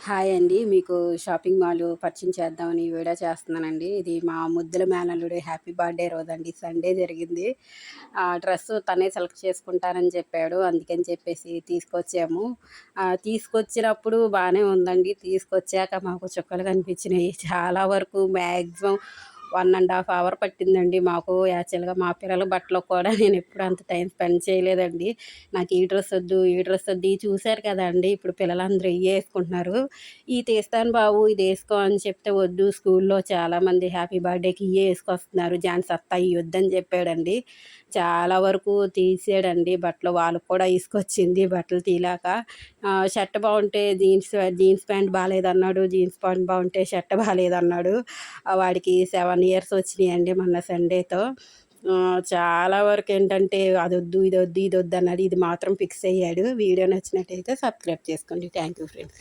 Hi అండి. మీకు shopping mall పరిచయం చేద్దామని వీడియో చేస్తున్నానండి. ఇది మా ముద్దుల మేనల్లుడి హ్యాపీ బర్త్డే రోజండి. సండే జరిగింది. ఆ డ్రెస్ తనే సెలెక్ట్ చేసుకుంటానని చెప్పాడు. అందుకని చెప్పేసి తీసుకొచ్చాము. తీసుకొచ్చినప్పుడు బాగానే ఉందండి. తీసుకొచ్చాక మాకు చుక్కలు కనిపించినాయి. చాలా వరకు maximum one and half hour పట్టిందండి. మాకు యాక్చువల్గా మా పిల్లల బట్టలు కూడా నేను ఎప్పుడు అంత టైం స్పెండ్ చేయలేదండి. నాకు ఈ డ్రెస్ వద్దు ఈ డ్రెస్ వద్దు చూశారు కదండి ఇప్పుడు పిల్లలందరూ ఇవి వేసుకుంటున్నారు. ఈ తీస్తాను బాబు ఇది వేసుకో అని చెప్తే వద్దు. స్కూల్లో చాలామంది హ్యాపీ బర్త్డేకి ఇవే వేసుకొస్తున్నారు. జాన్స్ సత్తా ఇవి వద్దని చెప్పాడండి. చాలా వరకు తీసాడండి. బట్టలు వాళ్ళకు కూడా తీసుకొచ్చింది బట్టలు తీలాక. షర్ట్ బాగుంటే జీన్స్ జీన్స్ ప్యాంట్ బాగాలేదన్నాడు. జీన్స్ ప్యాంట్ బాగుంటే షర్ట్ బాగాలేదన్నాడు. వాడికి సెవెన్ ఇయర్స్ వచ్చినాయండి మొన్న సండేతో. చాలా వరకు ఏంటంటే అది వద్దు ఇది వద్దు ఇది వద్దు అన్నాడు. ఇది మాత్రం ఫిక్స్ అయ్యాడు. వీడియో నచ్చినట్టయితే సబ్స్క్రైబ్ చేసుకోండి. Thank you friends.